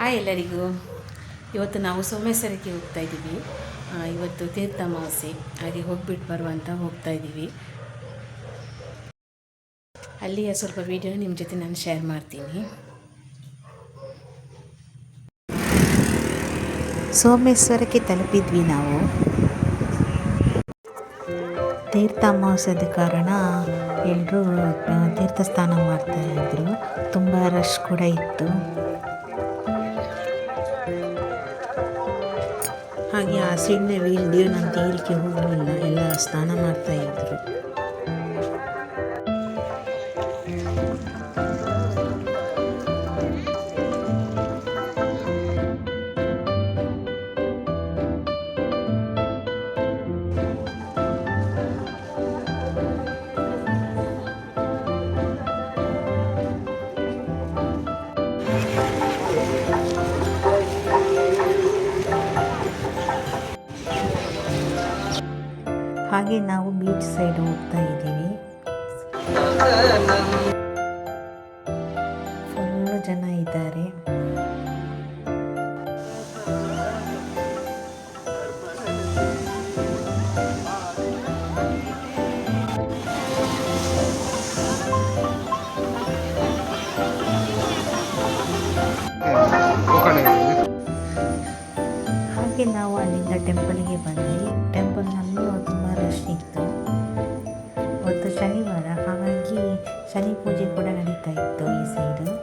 Hi ಎಲ್ಲರಿಗೂ. ಇವತ್ತು ನಾವು ಸೋಮೇಶ್ವರಕ್ಕೆ ಹೋಗ್ತಾ ಇದ್ದೀವಿ. ಇವತ್ತು ತೀರ್ಥ ಅಮಾವಾಸ್ಯೆ. ಹಾಗೆ ಹೋಗ್ಬಿಟ್ಟು ಬರುವಂತ ಹೋಗ್ತಾ ಇದ್ದೀವಿ. ಅಲ್ಲಿಯ ಸ್ವಲ್ಪ ವಿಡಿಯೋ ನಿಮ್ಮ ಜೊತೆ ನಾನು ಶೇರ್ ಮಾಡ್ತೀನಿ. ಸೋಮೇಶ್ವರಕ್ಕೆ ತಲುಪಿದ್ವಿ ನಾವು. ತೀರ್ಥ ಅಮಾವಾಸ್ಯದ ಕಾರಣ ಎಲ್ಲರೂ ತೀರ್ಥ ಸ್ನಾನ ಮಾಡ್ತಾ ಇದ್ರು. ತುಂಬ ರಶ್ ಕೂಡ ಇತ್ತು. ಹಾಗೆ ಆ ಸೈಡ್ನ ವಿಡಿಯೋ ನಾನು ತೀರಿಕೆ ಹೋಗಲಿಲ್ಲ. ಎಲ್ಲ ಸ್ನಾನ ಮಾಡ್ತಾ ಇದ್ರು. ಹಾಗೆ ನಾವು ಬೀಚ್ ಸೈಡ್ ಹೋಗ್ತಾ ಇದ್ದೀವಿ. ಫುಲ್ಲು ಜನ ಇದ್ದಾರೆ. ಹಾಗೆ ನಾವು ಅಲ್ಲಿಂದ ಟೆಂಪಲ್ಗೆ ಬಂದ್ವಿ. ಶನಿ ಪೂಜೆ ಕೂಡ ನಡೀತಾ ಇತ್ತು ಈ ಸೈಡು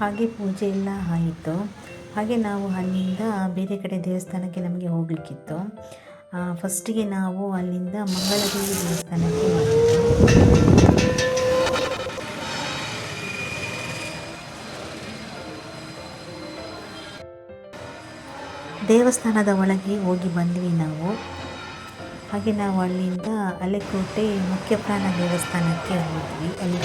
ಹಾಗೆ ಪೂಜೆ ಎಲ್ಲ ಆಯಿತು. ಹಾಗೆ ನಾವು ಅಲ್ಲಿಂದ ಬೇರೆ ಕಡೆ ದೇವಸ್ಥಾನಕ್ಕೆ ನಮಗೆ ಹೋಗಲಿಕ್ಕಿತ್ತು. ಫಸ್ಟಿಗೆ ನಾವು ಅಲ್ಲಿಂದ ಮಂಗಳದೇವಿ ದೇವಸ್ಥಾನಕ್ಕೆ ದೇವಸ್ಥಾನದ ಒಳಗೆ ಹೋಗಿ ಬಂದ್ವಿ ನಾವು. ಹಾಗೆ ನಾವು ಅಲ್ಲಿಂದ ಅಲೆಕೋಟೆ ಮುಖ್ಯ ಪ್ರಾಣ ದೇವಸ್ಥಾನಕ್ಕೆ ಹೋದ್ವಿ. ಅಲ್ಲಿ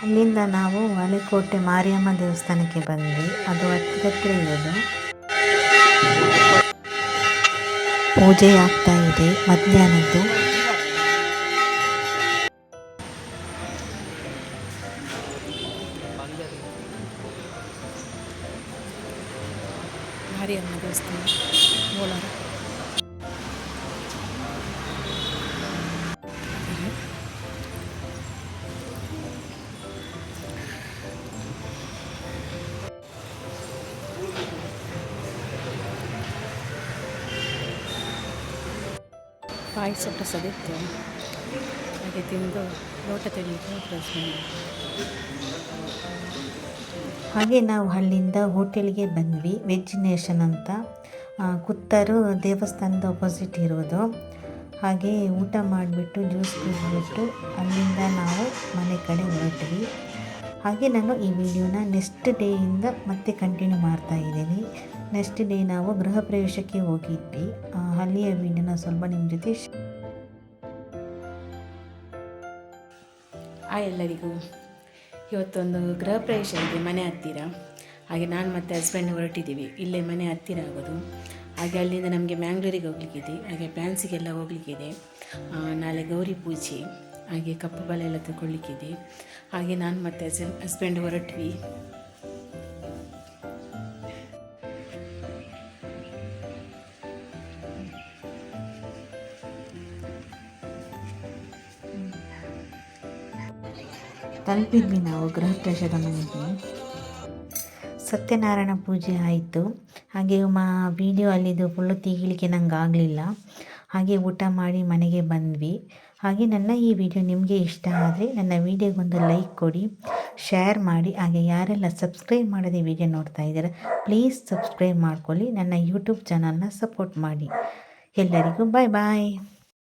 ಅಲ್ಲಿಂದ ನಾವು ಅಲೆಕೋಟೆ ಮಾರಿಯಮ್ಮ ದೇವಸ್ಥಾನಕ್ಕೆ ಬಂದ್ವಿ ಅದು ಹತ್ತಿರ ಇರೋದು ಪೂಜೆ ಆಗ್ತಾ ಇದೆ ಮಧ್ಯಾಹ್ನದ್ದು ಮಾರಿಯಮ್ಮ ದೇವಸ್ಥಾನ ಕೋಲಾರ ಪಾಯಸ ಪ್ರಸಾದ ಇತ್ತು. ಹಾಗೆ ತಿಂದು ಲೋಟ ತೆಗೆಯಲಿಕ್ಕೆ ಪ್ರಶ್ನೆ ಹಾಗೆ ನಾವು ಅಲ್ಲಿಂದ ಹೋಟೆಲ್ಗೆ ಬಂದ್ವಿ ವೆಜ್ ನೇಷನ್ ಅಂತ ಕುತ್ತರು ದೇವಸ್ಥಾನದ ಅಪೋಸಿಟ್ ಇರೋದು. ಹಾಗೆ ಊಟ ಮಾಡಿಬಿಟ್ಟು ಜ್ಯೂಸ್ ಕುಡಿದ್ಬಿಟ್ಟು ಅಲ್ಲಿಂದ ನಾವು ಮನೆ ಕಡೆ ಹೊರಟ್ವಿ. ಹಾಗೆ ನಾನು ಈ ವಿಡಿಯೋನ ನೆಕ್ಸ್ಟ್ ಡೇಯಿಂದ ಮತ್ತೆ ಕಂಟಿನ್ಯೂ ಮಾಡ್ತಾ ಇದ್ದೀನಿ. ನೆಕ್ಸ್ಟ್ ಡೇ ನಾವು ಗೃಹ ಪ್ರವೇಶಕ್ಕೆ ಹೋಗಿದ್ವಿ. ಅಲ್ಲಿಯ ವಿಡಿಯೋನ ಸ್ವಲ್ಪ ನಿಮ್ಮ ಜೊತೆ ಆ ಎಲ್ಲರಿಗೂ. ಇವತ್ತೊಂದು ಗೃಹ ಪ್ರವೇಶ ಇದೆ ಮನೆ ಹತ್ತಿರ. ಹಾಗೆ ನಾನು ಮತ್ತು ಹಸ್ಬೆಂಡ್ ಹೊರಟಿದ್ದೀವಿ. ಇಲ್ಲೇ ಮನೆ ಹತ್ತಿರ ಆಗೋದು. ಹಾಗೆ ಅಲ್ಲಿಂದ ನಮಗೆ ಮ್ಯಾಂಗ್ಳೂರಿಗೆ ಹೋಗ್ಲಿಕ್ಕಿದೆ. ಹಾಗೆ ಫ್ಯಾನ್ಸಿಗೆಲ್ಲ ಹೋಗ್ಲಿಕ್ಕಿದೆ. ನಾಳೆ ಗೌರಿ ಪೂಜೆ. ಹಾಗೆ ಕಪ್ಪು ಬಲೆ ಎಲ್ಲ ತಗೊಳ್ಳಿಕ್ಕಿದೆ. ಹಾಗೆ ನಾನು ಮತ್ತು ಹಸ್ಬೆಂಡ್ ಹೊರಟ್ವಿ. ತಲುಪಿದ್ವಿ ನಾವು ಗೃಹಪ್ರವೇಶದ ಮನೆಗೆ ಸತ್ಯನಾರಾಯಣ ಪೂಜೆ ಆಯಿತು. ಹಾಗೆ ಮಾ ವಿಡಿಯೋ ಅಲ್ಲಿದ್ದು ಫುಲ್ಲು ತೆಗಿಲಿಕ್ಕೆ ನಂಗೆ ಆಗಲಿಲ್ಲ. ಹಾಗೆ ಊಟ ಮಾಡಿ ಮನೆಗೆ ಬಂದ್ವಿ. ಹಾಗೆ ನನ್ನ ಈ ವಿಡಿಯೋ ನಿಮಗೆ ಇಷ್ಟ ಆದರೆ ನನ್ನ ವಿಡಿಯೋಗೊಂದು ಲೈಕ್ ಕೊಡಿ ಶೇರ್ ಮಾಡಿ. ಹಾಗೆ ಯಾರೆಲ್ಲ ಸಬ್ಸ್ಕ್ರೈಬ್ ಮಾಡದೆ ವಿಡಿಯೋ ನೋಡ್ತಾ ಇದ್ದಾರೆ ಪ್ಲೀಸ್ ಸಬ್ಸ್ಕ್ರೈಬ್ ಮಾಡ್ಕೊಳ್ಳಿ. ನನ್ನ ಯೂಟ್ಯೂಬ್ ಚಾನಲ್ನ ಸಪೋರ್ಟ್ ಮಾಡಿ. ಎಲ್ಲರಿಗೂ ಬಾಯ್ ಬಾಯ್